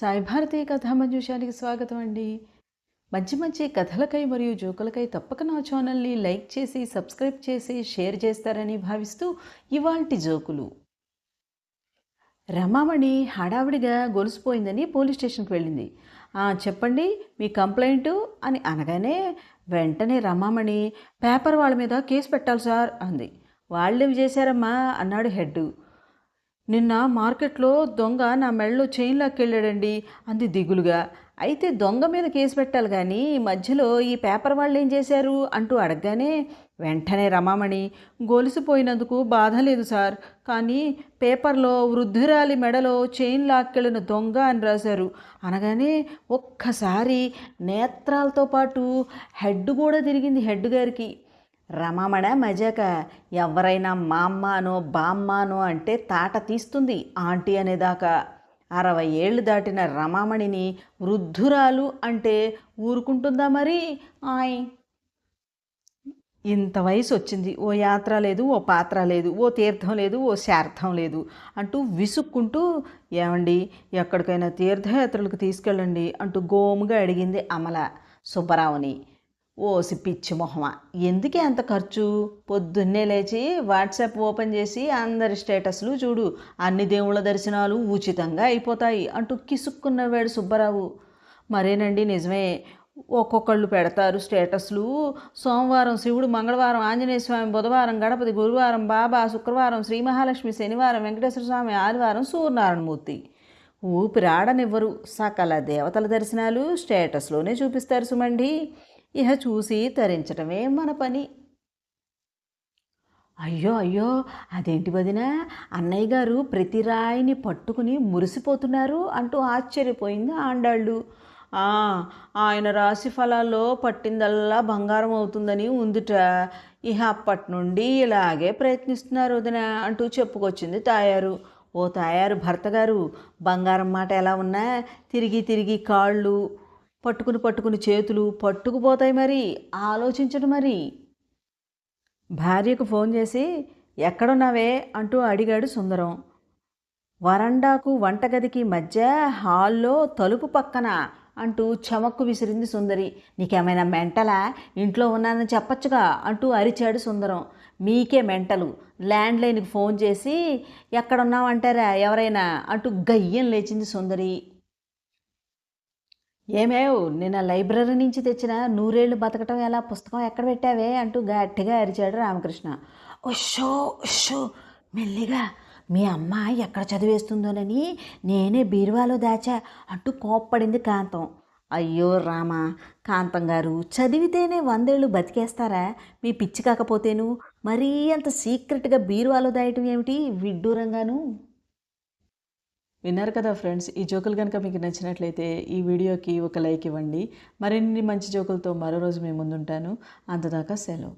సాయి భారతి కథామంజుషానికి స్వాగతం అండి. మంచి మంచి కథలకై మరియు జోకులకై తప్పక నా ఛానల్ని లైక్ చేసి సబ్స్క్రైబ్ చేసి షేర్ చేస్తారని భావిస్తూ ఇవాల్టి జోకులు. రమామణి హడావిడిగా గొలుసుపోయిందని పోలీస్ స్టేషన్కి వెళ్ళింది. చెప్పండి మీ కంప్లైంట్? అని అనగానే వెంటనే రమామణి పేపర్ వాళ్ళ మీద కేసు పెట్టాలి సార్ అంది. వాళ్ళేం చేశారమ్మా? అన్నాడు హెడ్ నిన్న మార్కెట్లో దొంగ నా మెడలో చైన్ లాక్కెళ్ళాడండి అంది దిగులుగా. అయితే దొంగ మీద కేసు పెట్టాలి కానీ ఈ మధ్యలో ఈ పేపర్ వాళ్ళు ఏం చేశారు అంటూ అడగగానే వెంటనే రమామణి గొలిసిపోయినందుకు బాధ లేదు సార్. కానీ పేపర్లో వృద్ధురాలి మెడలో చైన్ లాక్కెళ్ళిన దొంగ అని రాశారు. అనగానే ఒక్కసారి నేత్రాలతో పాటు హెడ్ కూడా తిరిగింది హెడ్ గారికి. రమమణ మజాక ఎవరైనా మా అమ్మానో బామ్మానో అంటే తాట తీస్తుంది ఆంటీ అనేదాకా. అరవై ఏళ్ళు దాటిన రమామణిని వృద్ధురాలు అంటే ఊరుకుంటుందా మరి? ఆయ్! ఇంత వయసు వచ్చింది ఓ యాత్ర లేదు ఓ పాత్ర లేదు ఓ తీర్థం లేదు ఓ శార్థం లేదు అంటూ విసుక్కుంటూ ఏమండి ఎక్కడికైనా తీర్థయాత్రలకు తీసుకెళ్ళండి అంటూ గోముగా అడిగింది అమల సుబ్బరావుని. ఓసి పిచ్చి మొహమ. ఎందుకే అంత ఖర్చు? పొద్దున్నే లేచి వాట్సాప్ ఓపెన్ చేసి అందరి స్టేటస్లు చూడు. అన్ని దేవుళ్ళ దర్శనాలు ఉచితంగా అయిపోతాయి అంటూ కిసుక్కున్నవాడు సుబ్బరావు. మరేనండి నిజమే ఒక్కొక్కళ్ళు పెడతారు స్టేటస్లు. సోమవారం శివుడు మంగళవారం ఆంజనేయ స్వామి బుధవారం గణపతి గురువారం బాబా శుక్రవారం శ్రీ మహాలక్ష్మి శనివారం వెంకటేశ్వర స్వామి ఆదివారం సూర్యనారాయణమూర్తి. ఊపిరాడనివ్వరు సకల దేవతల దర్శనాలు స్టేటస్లోనే చూపిస్తారు సుమండి. ఇహ చూసి తరించటమే మన పని. అయ్యో అయ్యో అదేంటి వదిన? అన్నయ్య గారు ప్రతి రాయిని పట్టుకుని మురిసిపోతున్నారు అంటూ ఆశ్చర్యపోయింది ఆండాళ్ళు. ఆయన రాశి ఫలాల్లో పట్టిందల్లా బంగారం అవుతుందని ఉందిట. ఇహ అప్పటి నుండి ఇలాగే ప్రయత్నిస్తున్నారు వదిన అంటూ చెప్పుకొచ్చింది తాయారు. ఓ తాయారు భర్త గారు బంగారం మాట ఎలా ఉన్నా తిరిగి తిరిగి కాళ్ళు పట్టుకుని పట్టుకుని చేతులు పట్టుకుపోతాయి మరి. ఆలోచించడు మరి. భార్యకు ఫోన్ చేసి ఎక్కడున్నావే? అంటూ అడిగాడు సుందరం. వరండాకు వంటగదికి మధ్య హాల్లో తలుపు పక్కన అంటూ చమక్కు విసిరింది సుందరి. నీకేమైనా మెంటలా? ఇంట్లో ఉన్నానని చెప్పొచ్చుగా అంటూ అరిచాడు సుందరం. మీకే మెంటలు. ల్యాండ్ లైన్కి ఫోన్ చేసి ఎక్కడున్నావంటారా? ఎవరైనా? అంటూ గయ్యం లేచింది సుందరి. ఏమేవ్ నిన్న లైబ్రరీ నుంచి తెచ్చిన నూరేళ్ళు బతకటం ఎలా? పుస్తకం ఎక్కడ పెట్టావే? అంటూ గట్టిగా అరిచాడు రామకృష్ణ. ఉషో ఉషో మెల్లిగా. మీ అమ్మ ఎక్కడ చదివేస్తుందోనని నేనే బీరువాలో దాచా అంటూ కోప్పడింది కాంతం. అయ్యో రామ కాంతం గారు చదివితేనే వందేళ్ళు బతికేస్తారా? మీ పిచ్చి కాకపోతేను? మరీ అంత సీక్రెట్గా బీరువాలో దాయటం ఏమిటి? విడ్డూరంగాను. విన్నారు కదా ఫ్రెండ్స్ ఈ జోకులు కనుక మీకు నచ్చినట్లయితే ఈ వీడియోకి ఒక లైక్ ఇవ్వండి. మరిన్ని మంచి జోకులతో మరో రోజు మేము ముందుంటాను. అంతదాకా సెలవు.